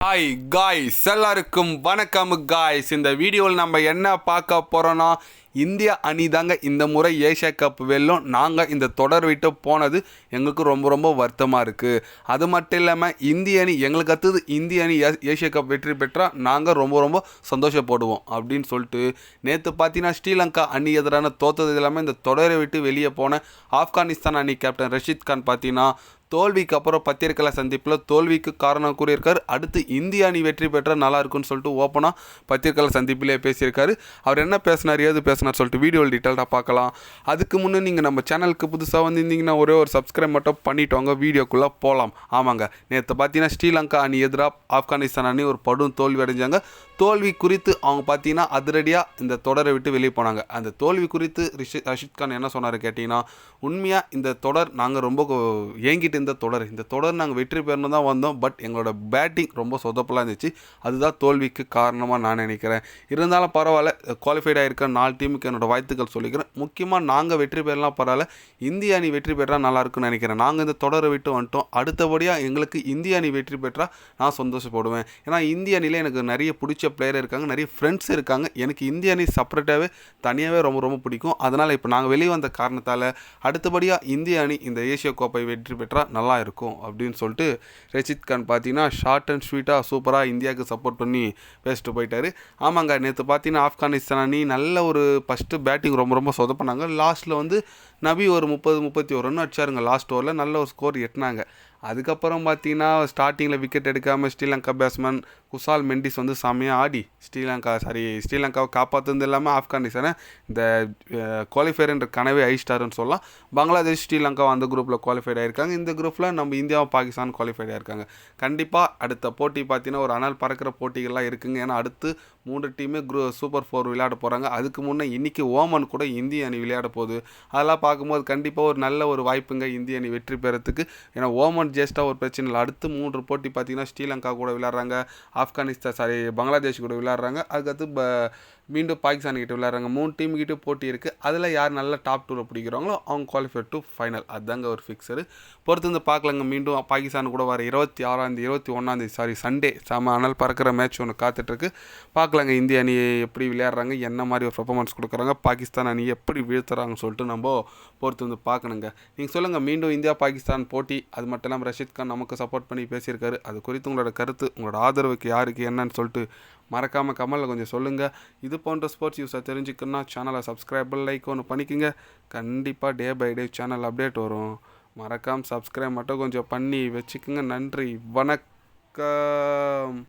Hi guys எல்லாருக்கும் வணக்கம் guys இந்த வீடியோவில் நம்ம என்ன பார்க்க போகிறோன்னா இந்திய அணி தாங்க இந்த முறை ஏஷியா கப் வெல்லும். நாங்கள் இந்த தொடர் விட்டு போனது எங்களுக்கு ரொம்ப ரொம்ப வருத்தமாக இருக்குது அது மட்டும் இல்லாமல் இந்திய அணி எங்களுக்கு அடுத்தது இந்திய அணி ஏஷியா கப் வெற்றி பெற்றால் நாங்கள் ரொம்ப ரொம்ப சந்தோஷப்படுவோம் அப்படின்னு சொல்லிட்டு நேற்று பார்த்தீங்கன்னா ஸ்ரீலங்கா அணி எதிரான தோத்தது இல்லாமல் இந்த தொடரை விட்டு வெளியே போன ஆப்கானிஸ்தான் அணி கேப்டன் ரஷீத் கான் பார்த்தீங்கன்னா தோல்விக்கு அப்புறம் பத்திரிக்கை சந்திப்பில் தோல்விக்கு காரணம் கூறியிருக்கார். அடுத்து இந்திய அணி வெற்றி பெற்றால் நல்லா இருக்கும்னு சொல்லிட்டு ஓப்பனாக பத்திரிக்கை சந்திப்பிலே பேசியிருக்காரு. அவர் என்ன பேசினார் ஏது பேசினார் சொல்லிட்டு வீடியோவில் டீட்டெயிலாக பார்க்கலாம். அதுக்கு முன்னே நீங்கள் நம்ம சேனலுக்கு புதுசாக வந்திருந்தீங்கன்னா ஒரே ஒரு சப்ஸ்கிரைப் மட்டும் பண்ணிட்டு வாங்க வீடியோக்குள்ளே போகலாம் ஆமாங்க. நேற்று பார்த்தீங்கன்னா ஸ்ரீலங்கா அணி எதிராக ஆப்கானிஸ்தான் அணி ஒரு படும் தோல்வி அடைஞ்சாங்க. தோல்வி குறித்து அவங்க பார்த்தீங்கன்னா அதிரடியாக இந்த தொடரை விட்டு வெளியே போனாங்க. அந்த தோல்வி குறித்து ரிஷி ரஷித் கான் என்ன சொன்னார் கேட்டிங்கன்னா உண்மையாக இந்த தொடர் நாங்கள் ரொம்ப ஏங்கிட்டு ஏங்கிட்டு இந்த தொடர். இந்த தொடர் நாங்கள் வெற்றி பெறணும் தான் வந்தோம். பட் எங்களோட பேட்டிங் ரொம்ப சொதப்பலாக இருந்துச்சு. அதுதான் தோல்விக்கு காரணமாக நான் நினைக்கிறேன். இருந்தாலும் பரவாயில்ல. குவாலிஃபைட் ஆகிருக்க நாலு டீமுக்கு என்னோடய வாழ்த்துக்கள் சொல்லிக்கிறேன். முக்கியமாக நாங்கள் வெற்றி பெறலாம் பரவாயில்ல. இந்திய அணி வெற்றி பெற்றால் நல்லா இருக்கும்னு நினைக்கிறேன். நாங்கள் இந்த தொடரை விட்டு வந்துட்டோம். அடுத்தபடியாக எங்களுக்கு இந்திய அணி வெற்றி பெற்றால் நான் சந்தோஷப்படுவேன். ஏன்னா இந்திய அணியில் எனக்கு நிறைய பிடிச்ச பிளேயர் இருக்காங்க. நிறைய ஃப்ரெண்ட்ஸ் இருக்காங்க. எனக்கு இந்திய அணி செப்பரேட்டாகவே தனியாகவே ரொம்ப ரொம்ப பிடிக்கும். அதனால் இப்போ நாங்கள் வெளியே வந்த காரணத்தால் அடுத்தபடியாக இந்திய அணி இந்த ஏசியா கோப்பை வெற்றி பெற்றால் நல்லா இருக்கும் அப்படின்னு சொல்லிட்டு ரஷித் கான் பார்த்தீங்கன்னா ஷார்ட் அண்ட் ஸ்வீட்டாக சூப்பராக இந்தியாவுக்கு சப்போர்ட் பண்ணி பேசிட்டு போயிட்டார். ஆமாங்க நேற்று பார்த்தீங்கன்னா ஆப்கானிஸ்தான் அணி நல்ல ஒரு ஃபஸ்ட்டு பேட்டிங் ரொம்ப ரொம்ப சொதப்பினாங்க. லாஸ்ட்டில் வந்து நபி ஒரு முப்பது முப்பத்தி ஒரு ரன் அடிச்சாருங்க. லாஸ்ட் ஓவரில் நல்ல ஒரு ஸ்கோர் எட்டினாங்க. அதுக்கப்புறம் பார்த்தீங்கன்னா ஸ்டார்டிங்கில் விக்கெட் எடுக்காமல் ஸ்ரீலங்கா பேட்ஸ்மேன் குசால் மெண்டிஸ் வந்து செம்மையாக ஆடி. ஸ்ரீலங்கா சாரி ஸ்ரீலங்காவை காப்பாற்றுறது இல்லாமல் ஆப்கானிஸ்தானை இந்த குவாலிஃபையர்ன்ற கனவே ஐஸ்டார்னு சொல்லலாம். பங்களாதேஷ் ஸ்ரீலங்கா அந்த குரூப்பில் குவாலிஃபைட் ஆகிருக்காங்க இந்த குரூப்பில் நம்ம இந்தியாவும் பாகிஸ்தான் குவாலிஃபைட் ஆகிருக்காங்க கண்டிப்பாக அடுத்த போட்டி பார்த்தீங்கன்னா ஒரு அனல் பறக்கிற போட்டிகள்லாம் இருக்குங்க. ஏன்னா அடுத்து மூன்று டீமே குரூ சூப்பர் ஃபோர் விளையாட போகிறாங்க அதுக்கு முன்னே இன்றைக்கி ஓமன் கூட இந்திய அணி விளையாட போகுது. அதெல்லாம் பார்க்கும்போது கண்டிப்பாக ஒரு நல்ல ஒரு வாய்ப்புங்க இந்திய அணி வெற்றி பெறத்துக்கு. ஏன்னா ஓமன் ஜேஸ்ட்டாக ஒரு பிரச்சனை இல்லை. அடுத்து மூன்று போட்டி பார்த்தீங்கன்னா ஸ்ரீலங்கா கூட விளையாடுறாங்க. ஆப்கானிஸ்தான் சாரி பங்களாதேஷ் கூட விளையாடுறாங்க. அதுக்கடுத்து ப மீண்டும் பாகிஸ்தான் கிட்ட விளையாடுறாங்க. மூணு டீம் கிட்டே போட்டி இருக்குது அதில் யார் நல்லா டாப் டூவில் பிடிக்கிறாங்களோ அவங்க குவாலிஃபை டு ஃபைனல் அதுதாங்க ஒரு ஃபிக்ஸரு பொறுத்து வந்து பார்க்கலாங்க மீண்டும் பாகிஸ்தான் கூட வர இருபத்தி ஆறாந்தேதி இருபத்தி ஒன்றாந்தேதி சாரி சண்டே செம அனல் பறக்கிற மேட்ச் ஒன்று காத்துட்ருக்கு பார்க்கலாங்க இந்திய அணி எப்படி விளையாடுறாங்க என்ன மாதிரி ஒரு பர்ஃபார்மன்ஸ் கொடுக்குறாங்க பாகிஸ்தான் அணி எப்படி வீழ்த்துறாங்கன்னு சொல்லிட்டு நம்ம பொறுத்து வந்து பார்க்கணுங்க நீங்கள் சொல்லுங்கள் மீண்டும் இந்தியா பாகிஸ்தான் போட்டி அது மட்டும் இல்லாமல் ரஷீத் கான் நமக்கு சப்போர்ட் பண்ணி பேசியிருக்காரு. அது குறித்து உங்களோட கருத்து உங்களோட ஆதரவுக்கு யாருக்கு என்னன்னு சொல்லிட்டு மறக்காமல் கமலில் கொஞ்சம் சொல்லுங்கள் இது இது போன்ற ஸ்போர்ட்ஸ் நியூஸை தெரிஞ்சுக்கணுன்னா சேனலை சப்ஸ்கிரைப் லைக் ஒன்று பண்ணிக்கோங்க. கண்டிப்பாக day by day channel update வரும். மறக்காமல் சப்ஸ்கிரைப் மட்டும் கொஞ்சம் பண்ணி வச்சுக்கோங்க. நன்றி. வணக்கம்.